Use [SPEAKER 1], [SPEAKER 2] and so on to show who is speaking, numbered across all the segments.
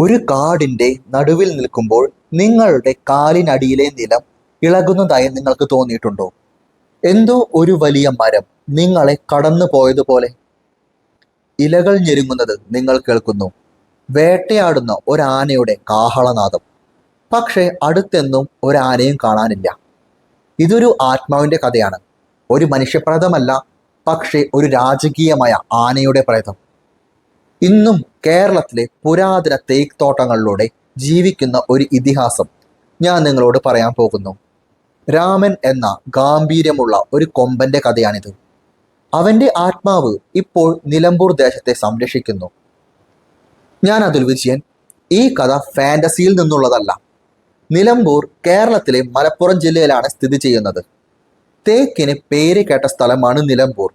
[SPEAKER 1] ഒരു കാടിന്റെ നടുവിൽ നിൽക്കുമ്പോൾ നിങ്ങളുടെ കാലിനടിയിലെ നിലം ഇളകുന്നതായി നിങ്ങൾക്ക് തോന്നിയിട്ടുണ്ടോ? എന്തോ ഒരു വലിയ മരം നിങ്ങളെ കടന്നു പോയതുപോലെ. ഇലകൾ ഞെരുങ്ങുന്നത് നിങ്ങൾ കേൾക്കുന്നു. വേട്ടയാടുന്ന ഒരാനയുടെ കാഹളനാദം. പക്ഷേ അടുത്തെന്നും ഒരാനയും കാണാനില്ല. ഇതൊരു ആത്മാവിന്റെ കഥയാണ്. ഒരു മനുഷ്യപ്രേതമല്ല പക്ഷേ ഒരു രാജകീയമായ ആനയുടെ പ്രേതം. ഇന്നും കേരളത്തിലെ പുരാതന തേക്ക് തോട്ടങ്ങളിലൂടെ ജീവിക്കുന്ന ഒരു ഇതിഹാസം ഞാൻ നിങ്ങളോട് പറയാൻ പോകുന്നു. രാമൻ എന്ന ഗാംഭീര്യമുള്ള ഒരു കൊമ്പന്റെ കഥയാണിത്. അവന്റെ ആത്മാവ് ഇപ്പോൾ നിലമ്പൂർ ദേശത്തെ സംരക്ഷിക്കുന്നു. ഞാൻ അതുൽ വിജയൻ. ഈ കഥ ഫാന്റസിയിൽ നിന്നുള്ളതല്ല. നിലമ്പൂർ കേരളത്തിലെ മലപ്പുറം ജില്ലയിലാണ് സ്ഥിതി ചെയ്യുന്നത്. തേക്കിന് പേര് കേട്ട സ്ഥലമാണ് നിലമ്പൂർ.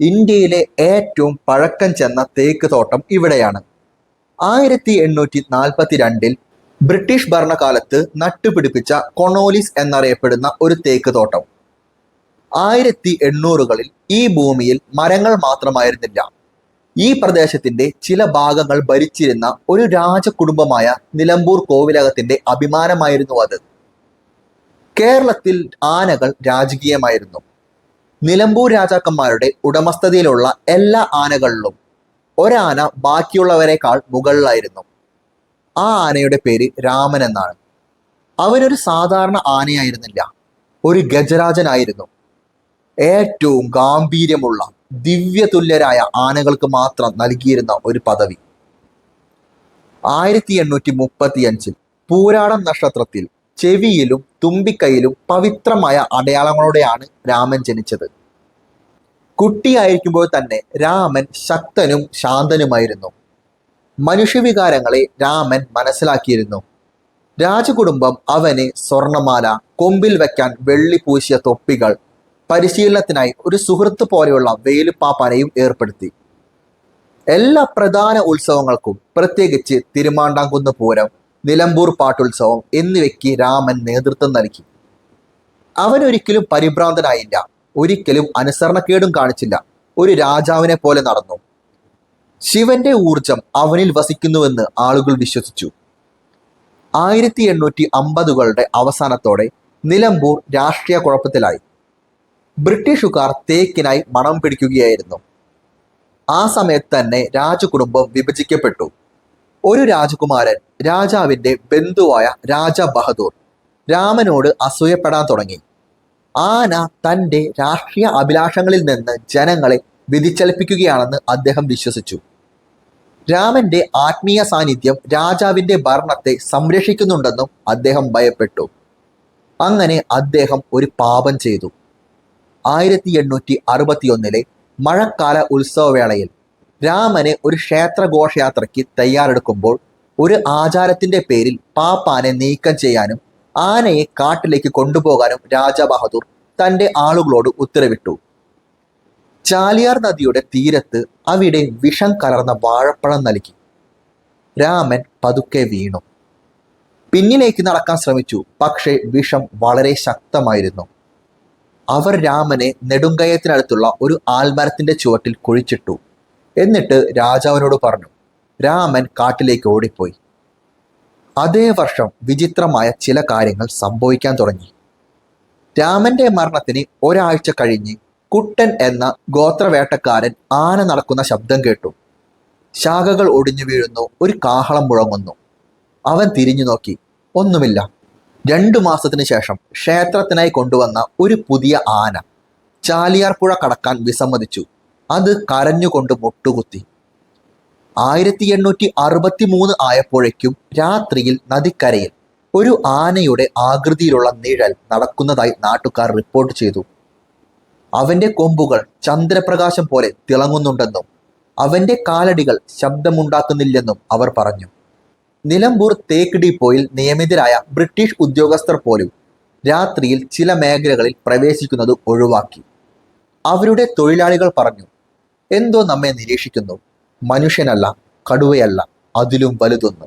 [SPEAKER 1] ഇന്ത്യയിലെ ഏറ്റവും പഴക്കം ചെന്ന തേക്ക് തോട്ടം ഇവിടെയാണ്. ആയിരത്തി എണ്ണൂറ്റി നാൽപ്പത്തി രണ്ടിൽ ബ്രിട്ടീഷ് ഭരണകാലത്ത് നട്ടുപിടിപ്പിച്ച കൊണോലിസ് എന്നറിയപ്പെടുന്ന ഒരു തേക്ക് തോട്ടം. ആയിരത്തി എണ്ണൂറുകളിൽ ഈ ഭൂമിയിൽ മരങ്ങൾ മാത്രമായിരുന്നില്ല. ഈ പ്രദേശത്തിന്റെ ചില ഭാഗങ്ങൾ ഭരിച്ചിരുന്ന ഒരു രാജകുടുംബമായ നിലമ്പൂർ കോവിലകത്തിന്റെ അഭിമാനമായിരുന്നു അത്. കേരളത്തിൽ ആനകൾ രാജകീയമായിരുന്നു. നിലമ്പൂർ രാജാക്കന്മാരുടെ ഉടമസ്ഥതയിലുള്ള എല്ലാ ആനകളിലും ഒരാന ബാക്കിയുള്ളവരെക്കാൾ മുകളിലായിരുന്നു. ആ ആനയുടെ പേര് രാമൻ എന്നാണ്. അവനൊരു സാധാരണ ആനയായിരുന്നില്ല ഒരു ഗജരാജനായിരുന്നു. ഏറ്റവും ഗാംഭീര്യമുള്ള ദിവ്യതുല്യരായ ആനകൾക്ക് മാത്രം നൽകിയിരുന്ന ഒരു പദവി. ആയിരത്തി എണ്ണൂറ്റി മുപ്പത്തി അഞ്ചിൽ പൂരാടം നക്ഷത്രത്തിൽ ചെവിയിലും തുമ്പിക്കൈയിലും പവിത്രമായ അടയാളങ്ങളോടെയാണ് രാമൻ ജനിച്ചത്. കുട്ടിയായിരിക്കുമ്പോൾ തന്നെ രാമൻ ശക്തനും ശാന്തനുമായിരുന്നു. മനുഷ്യവികാരങ്ങളെ രാമൻ മനസ്സിലാക്കിയിരുന്നു. രാജകുടുംബം അവന് സ്വർണമാല കൊമ്പിൽ വെക്കാൻ വെള്ളി പൂശിയ തൊപ്പികൾ പരിശീലനത്തിനായി ഒരു സുഹൃത്ത് പോലെയുള്ള വേലുപ്പാപ്പാനെയും ഏർപ്പെടുത്തി. എല്ലാ പ്രധാന ഉത്സവങ്ങൾക്കും പ്രത്യേകിച്ച് തിരുമാണ്ടാംകുന്ന് പൂരം നിലമ്പൂർ പാട്ടുത്സവം എന്നിവയ്ക്ക് രാമൻ നേതൃത്വം നൽകി. അവനൊരിക്കലും പരിഭ്രാന്തനായില്ല. ഒരിക്കലും അനുസരണക്കേടും കാണിച്ചില്ല. ഒരു രാജാവിനെ പോലെ നടന്നു. ശിവന്റെ ഊർജം അവനിൽ വസിക്കുന്നുവെന്ന് ആളുകൾ വിശ്വസിച്ചു. ആയിരത്തി എണ്ണൂറ്റി അമ്പതുകളുടെ അവസാനത്തോടെ നിലമ്പൂർ രാഷ്ട്രീയ കുഴപ്പത്തിലായി. ബ്രിട്ടീഷുകാർ തേക്കിനായി മണം പിടിക്കുകയായിരുന്നു. ആ സമയത്ത് തന്നെ രാജകുടുംബം വിഭജിക്കപ്പെട്ടു. ഒരു രാജകുമാരൻ രാജാവിന്റെ ബന്ധുവായ രാജ ബഹദൂർ രാമനോട് അസൂയപ്പെടാൻ തുടങ്ങി. ആന തന്റെ രാഷ്ട്രീയ അഭിലാഷങ്ങളിൽ നിന്ന് ജനങ്ങളെ വ്യതിചലിപ്പിക്കുകയാണെന്ന് അദ്ദേഹം വിശ്വസിച്ചു. രാമന്റെ ആത്മീയ സാന്നിധ്യം രാജാവിന്റെ ഭരണത്തെ സംരക്ഷിക്കുന്നുണ്ടെന്നും അദ്ദേഹം ഭയപ്പെട്ടു. അങ്ങനെ അദ്ദേഹം ഒരു പാപം ചെയ്തു. ആയിരത്തി എണ്ണൂറ്റി അറുപത്തിയൊന്നിലെ മഴക്കാല ഉത്സവവേളയിൽ രാമനെ ഒരു ക്ഷേത്ര ഘോഷയാത്രയ്ക്ക് തയ്യാറെടുക്കുമ്പോൾ ഒരു ആചാരത്തിന്റെ പേരിൽ പാപ്പാനെ നീക്കം ചെയ്യാനും ആനയെ കാട്ടിലേക്ക് കൊണ്ടുപോകാനും രാജ ബഹദൂർ തന്റെ ആളുകളോട് ഉത്തരവിട്ടു. ചാലിയാർ നദിയുടെ തീരത്ത് അവിടെ വിഷം കലർന്ന വാഴപ്പഴം നൽകി. രാമൻ പതുക്കെ വീണു. പിന്നിലേക്ക് നടക്കാൻ ശ്രമിച്ചു പക്ഷേ വിഷം വളരെ ശക്തമായിരുന്നു. അവർ രാമനെ നെടുങ്കയത്തിനടുത്തുള്ള ഒരു ആൽമരത്തിന്റെ ചുവട്ടിൽ കുഴിച്ചിട്ടു. എന്നിട്ട് രാജാവിനോട് പറഞ്ഞു രാമൻ കാട്ടിലേക്ക് ഓടിപ്പോയി. അതേ വർഷം വിചിത്രമായ ചില കാര്യങ്ങൾ സംഭവിക്കാൻ തുടങ്ങി. രാമന്റെ മരണത്തിന് ഒരാഴ്ച കഴിഞ്ഞ് കുട്ടൻ എന്ന ഗോത്രവേട്ടക്കാരൻ ആന നടക്കുന്ന ശബ്ദം കേട്ടു. ശാഖകൾ ഒടിഞ്ഞു വീഴുന്നു ഒരു കാഹളം മുഴങ്ങുന്നു. അവൻ തിരിഞ്ഞു നോക്കി ഒന്നുമില്ല. രണ്ടു മാസത്തിന് ശേഷം ക്ഷേത്രത്തിനായി കൊണ്ടുവന്ന ഒരു പുതിയ ആന ചാലിയാർ പുഴ കടക്കാൻ വിസമ്മതിച്ചു. അത് കരഞ്ഞുകൊണ്ട് മുട്ടുകുത്തി. ആയിരത്തി എണ്ണൂറ്റി അറുപത്തി മൂന്ന് ആയപ്പോഴേക്കും രാത്രിയിൽ നദിക്കരയിൽ ഒരു ആനയുടെ ആകൃതിയിലുള്ള നിഴൽ നടക്കുന്നതായി നാട്ടുകാർ റിപ്പോർട്ട് ചെയ്തു. അവന്റെ കൊമ്പുകൾ ചന്ദ്രപ്രകാശം പോലെ തിളങ്ങുന്നുണ്ടെന്നും അവന്റെ കാലടികൾ ശബ്ദമുണ്ടാക്കുന്നില്ലെന്നും അവർ പറഞ്ഞു. നിലമ്പൂർ തേക്ക് ഡിപ്പോയിൽ നിയമിതരായ ബ്രിട്ടീഷ് ഉദ്യോഗസ്ഥർ പോലും രാത്രിയിൽ ചില മേഖലകളിൽ പ്രവേശിക്കുന്നത് ഒഴിവാക്കി. അവരുടെ തൊഴിലാളികൾ പറഞ്ഞു എന്തോ നമ്മെ നിരീക്ഷിക്കുന്നു. മനുഷ്യനല്ല കടുവയല്ല അതിലും വലുതൊന്ന്.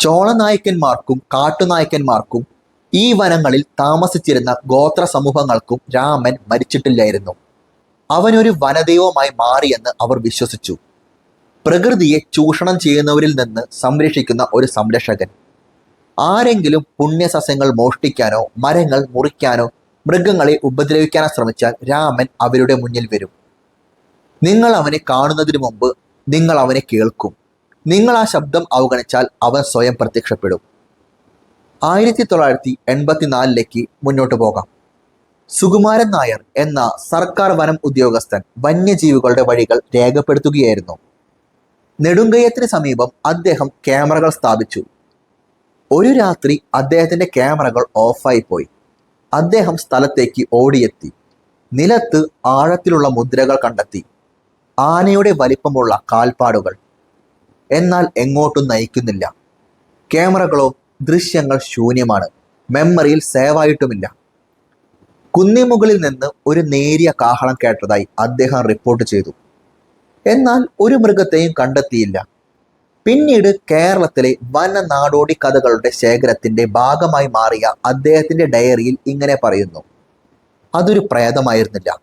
[SPEAKER 1] ചോളനായക്കന്മാർക്കും കാട്ടുനായക്കന്മാർക്കും ഈ വനങ്ങളിൽ താമസിച്ചിരുന്ന ഗോത്ര സമൂഹങ്ങൾക്കും രാമൻ മരിച്ചിട്ടില്ലായിരുന്നു. അവനൊരു വനദൈവമായി മാറിയെന്ന് അവർ വിശ്വസിച്ചു. പ്രകൃതിയെ ചൂഷണം ചെയ്യുന്നവരിൽ നിന്ന് സംരക്ഷിക്കുന്ന ഒരു സംരക്ഷകൻ. ആരെങ്കിലും പുണ്യസസ്യങ്ങൾ മോഷ്ടിക്കാനോ മരങ്ങൾ മുറിക്കാനോ മൃഗങ്ങളെ ഉപദ്രവിക്കാനോ ശ്രമിച്ചാൽ രാമൻ അവരുടെ മുന്നിൽ വരും. നിങ്ങൾ അവനെ കാണുന്നതിന് മുമ്പ് നിങ്ങൾ അവനെ കേൾക്കും. നിങ്ങൾ ആ ശബ്ദം അവഗണിച്ചാൽ അവൻ സ്വയം പ്രത്യക്ഷപ്പെടും. ആയിരത്തി തൊള്ളായിരത്തി എൺപത്തിനാലിലേക്ക് മുന്നോട്ട് പോകാം. സുകുമാരൻ നായർ എന്ന സർക്കാർ വനം ഉദ്യോഗസ്ഥൻ വന്യജീവികളുടെ വഴികൾ രേഖപ്പെടുത്തുകയായിരുന്നു. നെടുങ്കയത്തിന് സമീപം അദ്ദേഹം ക്യാമറകൾ സ്ഥാപിച്ചു. ഒരു രാത്രി അദ്ദേഹത്തിന്റെ ക്യാമറകൾ ഓഫായി പോയി അദ്ദേഹം സ്ഥലത്തേക്ക് ഓടിയെത്തി. നിലത്ത് ആഴത്തിലുള്ള മുദ്രകൾ കണ്ടെത്തി. ആനയുടെ വലിപ്പമുള്ള കാൽപ്പാടുകൾ. എന്നാൽ എങ്ങോട്ടും നയിക്കുന്നില്ല. ക്യാമറകളോ ദൃശ്യങ്ങൾ ശൂന്യമാണ്. മെമ്മറിയിൽ സേവായിട്ടുമില്ല. കുന്നിമുകളിൽ നിന്ന് ഒരു നേരിയ കാഹളം കേട്ടതായി അദ്ദേഹം റിപ്പോർട്ട് ചെയ്തു. എന്നാൽ ഒരു മൃഗത്തെയും കണ്ടെത്തിയില്ല. പിന്നീട് കേരളത്തിലെ വന നാടോടി കഥകളുടെ ശേഖരത്തിന്റെ ഭാഗമായി മാറിയ അദ്ദേഹത്തിന്റെ ഡയറിയിൽ ഇങ്ങനെ പറയുന്നു. അതൊരു പ്രേതമായിരുന്നില്ല.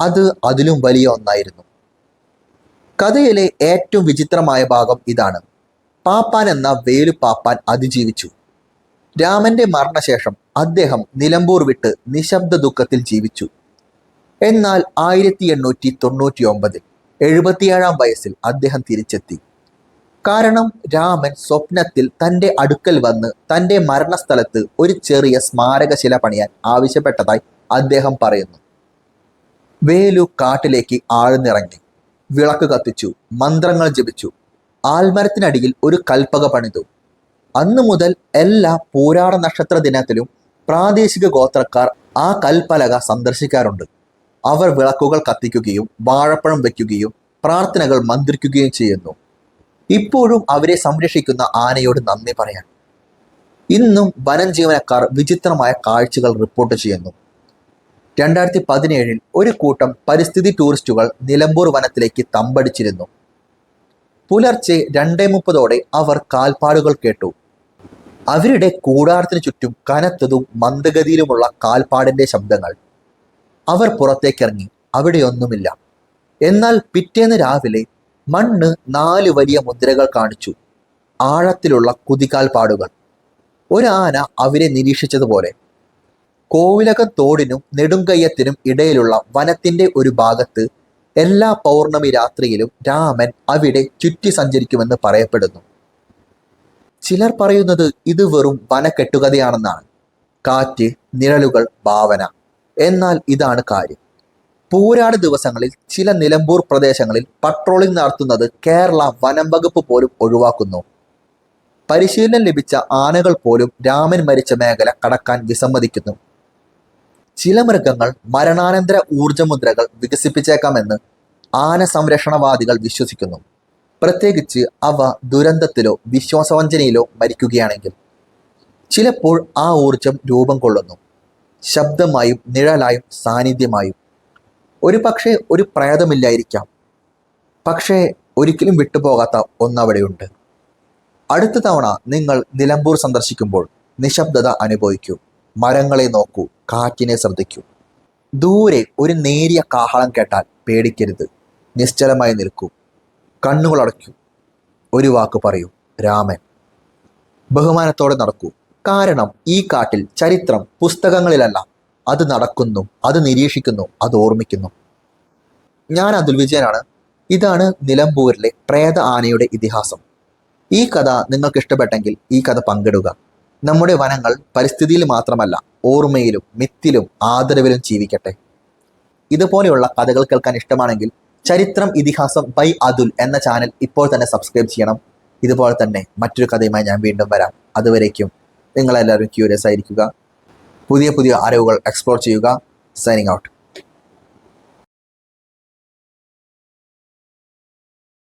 [SPEAKER 1] അത് അതിലും വലിയ ഒന്നായിരുന്നു. കഥയിലെ ഏറ്റവും വിചിത്രമായ ഭാഗം ഇതാണ്. പാപ്പാൻ എന്ന വേലു പാപ്പാൻ അതിജീവിച്ചു. രാമന്റെ മരണശേഷം അദ്ദേഹം നിലമ്പൂർ വിട്ട് നിശബ്ദ ദുഃഖത്തിൽ ജീവിച്ചു. എന്നാൽ ആയിരത്തി എണ്ണൂറ്റി തൊണ്ണൂറ്റി ഒമ്പതിൽ എഴുപത്തിയേഴാം വയസ്സിൽ അദ്ദേഹം തിരിച്ചെത്തി. കാരണം രാമൻ സ്വപ്നത്തിൽ തന്റെ അടുക്കൽ വന്ന് തന്റെ മരണസ്ഥലത്ത് ഒരു ചെറിയ സ്മാരകശില പണിയാൻ ആവശ്യപ്പെട്ടതായി അദ്ദേഹം പറയുന്നു. വേലു കാട്ടിലേക്ക് ആഴ്ന്നിറങ്ങി. വിളക്ക് കത്തിച്ചു മന്ത്രങ്ങൾ ജപിച്ചു. ആൽമരത്തിനടിയിൽ ഒരു കൽപ്പക പണിതു. അന്നു മുതൽ എല്ലാ പൂരാട നക്ഷത്ര ദിനത്തിലും പ്രാദേശിക ഗോത്രക്കാർ ആ കൽപ്പലക സന്ദർശിക്കാറുണ്ട്. അവർ വിളക്കുകൾ കത്തിക്കുകയും വാഴപ്പഴം വയ്ക്കുകയും പ്രാർത്ഥനകൾ മന്ത്രിക്കുകയും ചെയ്യുന്നു. ഇപ്പോഴും അവരെ സംരക്ഷിക്കുന്ന ആനയോട് നന്ദി പറയാൻ ഇന്നും വനം ജീവനക്കാർ വിചിത്രമായ കാഴ്ചകൾ റിപ്പോർട്ട് ചെയ്യുന്നു. രണ്ടായിരത്തി പതിനേഴിൽ ഒരു കൂട്ടം പരിസ്ഥിതി ടൂറിസ്റ്റുകൾ നിലമ്പൂർ വനത്തിലേക്ക് തമ്പടിച്ചിരുന്നു. പുലർച്ചെ രണ്ടേ മുപ്പതോടെ അവർ കാൽപ്പാടുകൾ കേട്ടു. അവരുടെ കൂടാരത്തിന് ചുറ്റും കനത്തതും മന്ദഗതിയിലുമുള്ള കാൽപ്പാടിന്റെ ശബ്ദങ്ങൾ. അവർ പുറത്തേക്കിറങ്ങി അവിടെയൊന്നുമില്ല. എന്നാൽ പിറ്റേന്ന് രാവിലെ മണ്ണ് നാല് വലിയ മുദ്രകൾ കാണിച്ചു. ആഴത്തിലുള്ള കുതികാൽപ്പാടുകൾ. ഒരാന അവരെ നിരീക്ഷിച്ചതുപോലെ കോവിലകം തോടിനും നെടുങ്കയ്യത്തിനും ഇടയിലുള്ള വനത്തിന്റെ ഒരു ഭാഗത്ത് എല്ലാ പൗർണമി രാത്രിയിലും രാമൻ അവിടെ ചുറ്റി സഞ്ചരിക്കുമെന്ന് പറയപ്പെടുന്നു. ചിലർ പറയുന്നത് ഇത് വെറും വനക്കെട്ടുകഥയാണെന്നാണ്. കാറ്റ് നിഴലുകൾ ഭാവന. എന്നാൽ ഇതാണ് കാര്യം. പൂരാട് ദിവസങ്ങളിൽ ചില നിലമ്പൂർ പ്രദേശങ്ങളിൽ പട്രോളിംഗ് നടത്തുന്നത് കേരള വനം വകുപ്പ് പോലും ഒഴിവാക്കുന്നു. പരിശീലനം ലഭിച്ച ആനകൾ പോലും രാമൻ മരിച്ച മേഖല കടക്കാൻ വിസമ്മതിക്കുന്നു. ചില മൃഗങ്ങൾ മരണാനന്തര ഊർജമുദ്രകൾ വികസിപ്പിച്ചേക്കാമെന്ന് ആന സംരക്ഷണവാദികൾ വിശ്വസിക്കുന്നു. പ്രത്യേകിച്ച് അവ ദുരന്തത്തിലോ വിശ്വാസവഞ്ചനയിലോ മരിക്കുകയാണെങ്കിൽ. ചിലപ്പോൾ ആ ഊർജം രൂപം കൊള്ളുന്നു. ശബ്ദമായും നിഴലായും സാന്നിധ്യമായും. ഒരു പക്ഷേ ഒരു പ്രേതമില്ലായിരിക്കാം. പക്ഷേ ഒരിക്കലും വിട്ടുപോകാത്ത ഒന്നവിടെയുണ്ട്. അടുത്ത തവണ നിങ്ങൾ നിലമ്പൂർ സന്ദർശിക്കുമ്പോൾ നിശബ്ദത അനുഭവിക്കൂ. മരങ്ങളെ നോക്കൂ കാറ്റിനെ ശ്രദ്ധിക്കൂ. ദൂരെ ഒരു നേരിയ കാഹളം കേട്ടാൽ പേടിക്കരുത്. നിശ്ചലമായി നിൽക്കൂ. കണ്ണുകൾ അടയ്ക്കൂ. ഒരു വാക്ക് പറയൂ രാമൻ. ബഹുമാനത്തോടെ നടക്കൂ. കാരണം ഈ കാട്ടിൽ ചരിത്രം പുസ്തകങ്ങളിലല്ല. അത് നടക്കുന്നു അത് നിരീക്ഷിക്കുന്നു അത് ഓർമ്മിക്കുന്നു. ഞാൻ അതുൽ വിജയനാണ്. ഇതാണ് നിലമ്പൂരിലെ പ്രേത ആനയുടെ ഇതിഹാസം. ഈ കഥ നിങ്ങൾക്ക് ഇഷ്ടപ്പെട്ടെങ്കിൽ ഈ കഥ പങ്കിടുക. നമ്മുടെ വനങ്ങൾ പരിസ്ഥിതിയിൽ മാത്രമല്ല ഓർമ്മയിലും മിത്തിലും ആദരവിലും ജീവിക്കട്ടെ. ഇതുപോലെയുള്ള കഥകൾ കേൾക്കാൻ ഇഷ്ടമാണെങ്കിൽ ചരിത്രം ഇതിഹാസം ബൈ അതുൽ എന്ന ചാനൽ ഇപ്പോൾ തന്നെ സബ്സ്ക്രൈബ് ചെയ്യണം. ഇതുപോലെ തന്നെ മറ്റൊരു കഥയുമായി ഞാൻ വീണ്ടും വരാം. അതുവരേക്കും നിങ്ങളെല്ലാവരും ക്യൂരിയസ് ആയിരിക്കുക. പുതിയ പുതിയ അറിവുകൾ എക്സ്പ്ലോർ ചെയ്യുക. Signing out